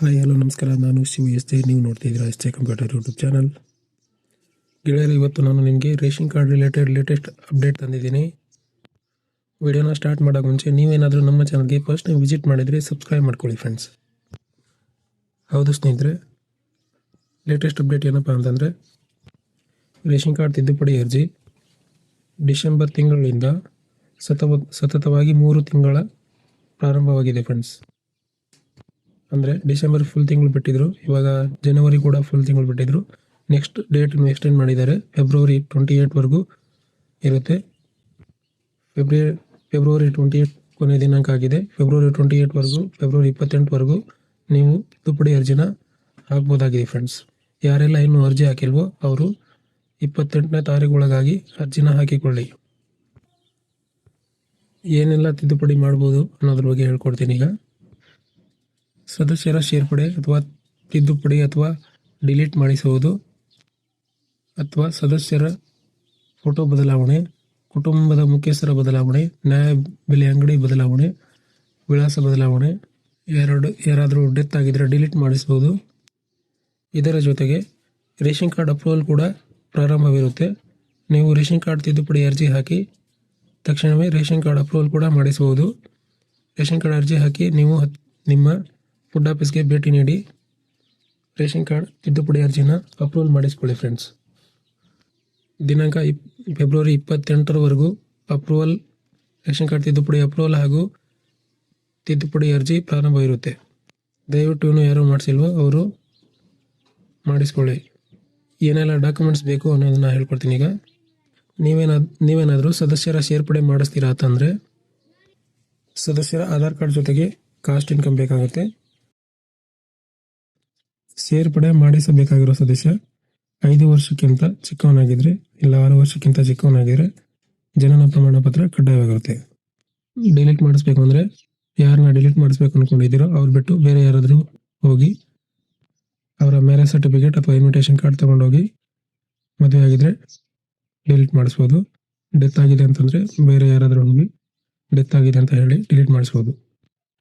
Hi, hello, ನಮಸ್ಕಾರ. ನಾನು Shiva S J ನೀವು ನೋಡ್ತಿದ್ದೀರಾ S J computer YouTube channel. ಗೆಳೆಯರು, ಇವತ್ತು ನಾನು ನಿಮಗೆ ration card related latest update ತಂದಿದ್ದೀನಿ. ವಿಡಿಯೋನ ಸ್ಟಾರ್ಟ್ ಮಾಡೋಕೆ ಮುಂಚೆ ನೀವೇನಾದರೂ ನಮ್ಮ ಚಾನಲ್ಗೆ ಫಸ್ಟ್ ನೀವು ವಿಸಿಟ್ ಮಾಡಿದರೆ ಸಬ್ಸ್ಕ್ರೈಬ್ ಮಾಡ್ಕೊಳ್ಳಿ ಫ್ರೆಂಡ್ಸ್ ಹೌದು ಸ್ನೇಹಿತರೆ ಲೇಟೆಸ್ಟ್ ಅಪ್ಡೇಟ್ ಏನಪ್ಪ ಅಂತಂದರೆ, ರೇಷನ್ ಕಾರ್ಡ್ ತಿದ್ದುಪಡಿ ಅರ್ಜಿ ಡಿಸೆಂಬರ್ ತಿಂಗಳಿಂದ ಸತವ, ಸತತವಾಗಿ ಮೂರು ತಿಂಗಳ ಪ್ರಾರಂಭವಾಗಿದೆ ಫ್ರೆಂಡ್ಸ್ ಅಂದರೆ ಡಿಸೆಂಬರ್ ಫುಲ್ ತಿಂಗಳು ಬಿಟ್ಟಿದ್ರು. ಇವಾಗ ಜನವರಿ ಕೂಡ ಫುಲ್ ತಿಂಗಳು ಬಿಟ್ಟಿದ್ರು. ನೆಕ್ಸ್ಟ್ ಡೇಟ್ ಎಕ್ಸ್ಟೆಂಡ್ ಮಾಡಿದ್ದಾರೆ. ಫೆಬ್ರವರಿ ಟ್ವೆಂಟಿ ಏಯ್ಟ್ವರೆಗೂ ಇರುತ್ತೆ. ಫೆಬ್ರವರಿ ಫೆಬ್ರವರಿ ಟ್ವೆಂಟಿ ಏಯ್ಟ್ ಕೊನೆಯ ದಿನಾಂಕ ಆಗಿದೆ. ಫೆಬ್ರವರಿ ಟ್ವೆಂಟಿ ಏಯ್ಟ್ವರೆಗೂ ಫೆಬ್ರವರಿ ಇಪ್ಪತ್ತೆಂಟುವರೆಗೂ ನೀವು ತಿದ್ದುಪಡಿ ಅರ್ಜಿನ ಹಾಕ್ಬೋದಾಗಿದೆ ಫ್ರೆಂಡ್ಸ್ ಯಾರೆಲ್ಲ ಇನ್ನೂ ಅರ್ಜಿ ಹಾಕಿಲ್ವೋ ಅವರು ಇಪ್ಪತ್ತೆಂಟನೇ ತಾರೀಕು ಒಳಗಾಗಿ ಅರ್ಜಿನ ಹಾಕಿಕೊಳ್ಳಿ. ಏನೆಲ್ಲ ತಿದ್ದುಪಡಿ ಮಾಡ್ಬೋದು ಅನ್ನೋದ್ರ ಬಗ್ಗೆ ಹೇಳ್ಕೊಡ್ತೀನಿ ಈಗ. ಸದಸ್ಯರ ಸೇರ್ಪಡೆ ಅಥವಾ ತಿದ್ದುಪಡಿ ಅಥವಾ ಡಿಲೀಟ್ ಮಾಡಿಸುವುದು ಅಥವಾ ಸದಸ್ಯರ ಫೋಟೋ ಬದಲಾವಣೆ, ಕುಟುಂಬದ ಮುಖ್ಯಸ್ಥರ ಬದಲಾವಣೆ, ನ್ಯಾಯ ಬೆಲೆ ಅಂಗಡಿ ಬದಲಾವಣೆ, ವಿಳಾಸ ಬದಲಾವಣೆ, ಎರಡು, ಯಾರಾದರೂ ಡೆತ್ ಆಗಿದ್ದರೆ ಡಿಲೀಟ್ ಮಾಡಿಸ್ಬೋದು ಇದರ ಜೊತೆಗೆ ರೇಷನ್ ಕಾರ್ಡ್ ಅಪ್ರೂವಲ್ ಕೂಡ ಪ್ರಾರಂಭವಿರುತ್ತೆ. ನೀವು ರೇಷನ್ ಕಾರ್ಡ್ ತಿದ್ದುಪಡಿ ಅರ್ಜಿ ಹಾಕಿ ತಕ್ಷಣವೇ ರೇಷನ್ ಕಾರ್ಡ್ ಅಪ್ರೂವಲ್ ಕೂಡ ಮಾಡಿಸಬಹುದು ರೇಷನ್ ಕಾರ್ಡ್ ಅರ್ಜಿ ಹಾಕಿ ನೀವು ನಿಮ್ಮ ಫುಡ್ ಆಫೀಸ್ಗೆ ಭೇಟಿ ನೀಡಿ ರೇಷನ್ ಕಾರ್ಡ್, ತಿದ್ದುಪಡಿ ಅರ್ಜಿನ ಅಪ್ರೂವಲ್ ಮಾಡಿಸ್ಕೊಳ್ಳಿ ಫ್ರೆಂಡ್ಸ್ ದಿನಾಂಕ ಇಪ್ ಫೆಬ್ರವರಿ ಇಪ್ಪತ್ತೆಂಟರವರೆಗೂ ಅಪ್ರೂವಲ್, ರೇಷನ್ ಕಾರ್ಡ್, ತಿದ್ದುಪಡಿ ಅಪ್ರೂವಲ್ ಹಾಗೂ ತಿದ್ದುಪಡಿ ಅರ್ಜಿ ಪ್ರಾರಂಭ ಇರುತ್ತೆ ದಯವಿಟ್ಟು ಇನ್ನೂ ಯಾರು ಮಾಡಿಸಿಲ್ವೋ ಅವರು ಮಾಡಿಸ್ಕೊಳ್ಳಿ. ಏನೆಲ್ಲ ಡಾಕ್ಯುಮೆಂಟ್ಸ್ ಬೇಕು ಅನ್ನೋದನ್ನ ಹೇಳ್ಕೊಡ್ತೀನಿ ಈಗ. ನೀವೇನಾದ್ ನೀವೇನಾದರೂ ಸದಸ್ಯರ ಸೇರ್ಪಡೆ ಮಾಡಿಸ್ತೀರಾ ಅಂತಂದರೆ ಸದಸ್ಯರ ಆಧಾರ್ ಕಾರ್ಡ್ ಜೊತೆಗೆ ಕಾಸ್ಟ್ ಇನ್ಕಮ್ ಬೇಕಾಗುತ್ತೆ. ಸೇರ್ಪಡೆ ಮಾಡಿಸಬೇಕಾಗಿರೋ ಸದಸ್ಯ ಐದು ವರ್ಷಕ್ಕಿಂತ ಚಿಕ್ಕವನಾಗಿದ್ರೆ ಇಲ್ಲ ಆರು ವರ್ಷಕ್ಕಿಂತ ಚಿಕ್ಕವನಾಗಿದ್ರೆ ಜನನ ಪ್ರಮಾಣ ಪತ್ರ ಕಡ್ಡಾಯವಾಗಿರುತ್ತೆ ಡಿಲೀಟ್ ಮಾಡಿಸ್ಬೇಕು ಅಂದ್ರೆ ಯಾರನ್ನ ಡಿಲೀಟ್ ಮಾಡಿಸ್ಬೇಕು ಅನ್ಕೊಂಡಿದ್ದೀರೋ ಅವ್ರು ಬಿಟ್ಟು ಬೇರೆ ಯಾರಾದರೂ ಹೋಗಿ ಅವರ ಮ್ಯಾರೇಜ್ ಸರ್ಟಿಫಿಕೇಟ್ ಅಥವಾ ಇನ್ವಿಟೇಷನ್ ಕಾರ್ಡ್ ತಗೊಂಡೋಗಿ ಮದುವೆ ಆಗಿದ್ರೆ ಡಿಲೀಟ್ ಮಾಡಿಸ್ಬೋದು. ಡೆತ್ ಆಗಿದೆ ಅಂತಂದ್ರೆ ಬೇರೆ ಯಾರಾದರೂ ಹೋಗಿ ಡೆತ್ ಆಗಿದೆ ಅಂತ ಹೇಳಿ ಡಿಲೀಟ್ ಮಾಡಿಸ್ಬೋದು.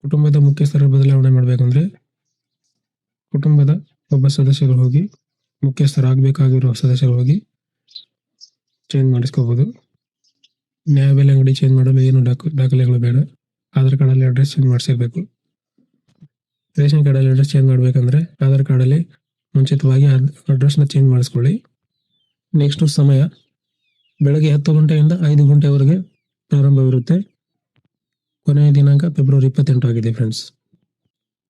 ಕುಟುಂಬದ ಮುಖ್ಯಸ್ಥರ ಬದಲಾವಣೆ ಮಾಡಬೇಕಂದ್ರೆ ಕುಟುಂಬದ ಒಬ್ಬ ಸದಸ್ಯರು ಹೋಗಿ ಮುಖ್ಯಸ್ಥರಾಗಬೇಕಾಗಿರೋ ಸದಸ್ಯರು ಹೋಗಿ ಚೇಂಜ್ ಮಾಡಿಸ್ಕೋಬೋದು. ನ್ಯಾಯಬೆಲೆ ಅಂಗಡಿ ಚೇಂಜ್ ಮಾಡಲು ಏನು ಡಾಕು, ದಾಖಲೆಗಳು ಬೇಡ. ಆಧಾರ್ ಕಾರ್ಡಲ್ಲಿ ಅಡ್ರೆಸ್ ಚೇಂಜ್ ಮಾಡಿಸಿರ್ಬೇಕು. ರೇಷನ್ ಕಾರ್ಡಲ್ಲಿ ಅಡ್ರೆಸ್ ಚೇಂಜ್ ಮಾಡಬೇಕಂದ್ರೆ ಆಧಾರ್ ಕಾರ್ಡಲ್ಲಿ ಮುಂಚಿತವಾಗಿ ಅಡ್ರೆಸ್ನ ಚೇಂಜ್ ಮಾಡಿಸ್ಕೊಳ್ಳಿ. ನೆಕ್ಸ್ಟು ಸಮಯ ಬೆಳಗ್ಗೆ ಹತ್ತು ಗಂಟೆಯಿಂದ ಐದು ಗಂಟೆವರೆಗೆ ಪ್ರಾರಂಭವಿರುತ್ತೆ. ಕೊನೆಯ ದಿನಾಂಕ ಫೆಬ್ರವರಿ ಇಪ್ಪತ್ತೆಂಟು ಆಗಿದೆ ಫ್ರೆಂಡ್ಸ್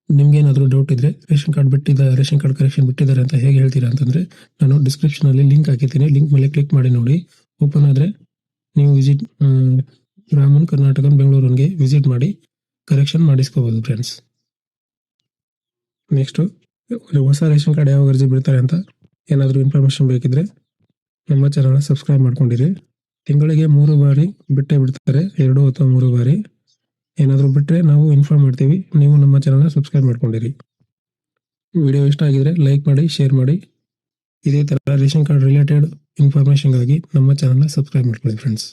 ನಿಮ್ಗೇನಾದರೂ ಡೌಟ್ ಇದ್ರೆ ರೇಷನ್ ಕಾರ್ಡ್ ಬಿಟ್ಟಿದ್ದ ರೇಷನ್ ಕಾರ್ಡ್ ಕರೆಕ್ಷನ್ ಬಿಟ್ಟಿದ್ದಾರೆ ಅಂತ ಹೇಗೆ ಹೇಳ್ತೀರಾ ಅಂತಂದ್ರೆ ನಾನು ಡಿಸ್ಕ್ರಿಪ್ಷನ್ ಅಲ್ಲಿ ಲಿಂಕ್ ಹಾಕಿರ್ತೀನಿ. ಲಿಂಕ್ ಮೇಲೆ ಕ್ಲಿಕ್ ಮಾಡಿ ನೋಡಿ. ಓಪನ್ ಆದ್ರೆ ನೀವು ವಿಸಿಟ್ ರಾಮನ್ ಕರ್ನಾಟಕ ಬೆಂಗಳೂರಿಗೆ ವಿಸಿಟ್ ಮಾಡಿ ಕರೆಕ್ಷನ್ ಮಾಡಿಸ್ಕೋಬಹುದು ಫ್ರೆಂಡ್ಸ್ ನೆಕ್ಸ್ಟ್ ಹೊಸ ರೇಷನ್ ಕಾರ್ಡ್ ಯಾವಾಗ ಅರ್ಜಿ ಬಿಡ್ತಾರೆ ಅಂತ ಏನಾದರೂ ಇನ್ಫಾರ್ಮೇಶನ್ ಬೇಕಿದ್ರೆ ನಮ್ಮ ಚಾನಲ್ ಸಬ್ಸ್ಕ್ರೈಬ್ ಮಾಡ್ಕೊಂಡಿರಿ. ತಿಂಗಳಿಗೆ ಮೂರು ಬಾರಿ ಬಿಟ್ಟೇ ಬಿಡ್ತಾರೆ. ಎರಡು ಅಥವಾ ಮೂರು ಬಾರಿ. ಏನಾದರೂ ಬಿಟ್ಟರೆ ನಾವು ಇನ್ಫಾರ್ಮ್ ಮಾಡ್ತೀವಿ. ನೀವು ನಮ್ಮ ಚಾನಲ್ನ ಸಬ್ಸ್ಕ್ರೈಬ್ ಮಾಡ್ಕೊಂಡಿರಿ. ವಿಡಿಯೋ ಇಷ್ಟ ಆಗಿದ್ರೆ ಲೈಕ್ ಮಾಡಿ ಶೇರ್ ಮಾಡಿ. ಇದೇ ಥರ ರೇಷನ್ ಕಾರ್ಡ್ ರಿಲೇಟೆಡ್ ಇನ್ಫಾರ್ಮೇಷನ್ಗಾಗಿ ನಮ್ಮ ಚಾನಲ್ನ ಸಬ್ಸ್ಕ್ರೈಬ್ ಮಾಡ್ಕೊಳ್ಳಿ ಫ್ರೆಂಡ್ಸ್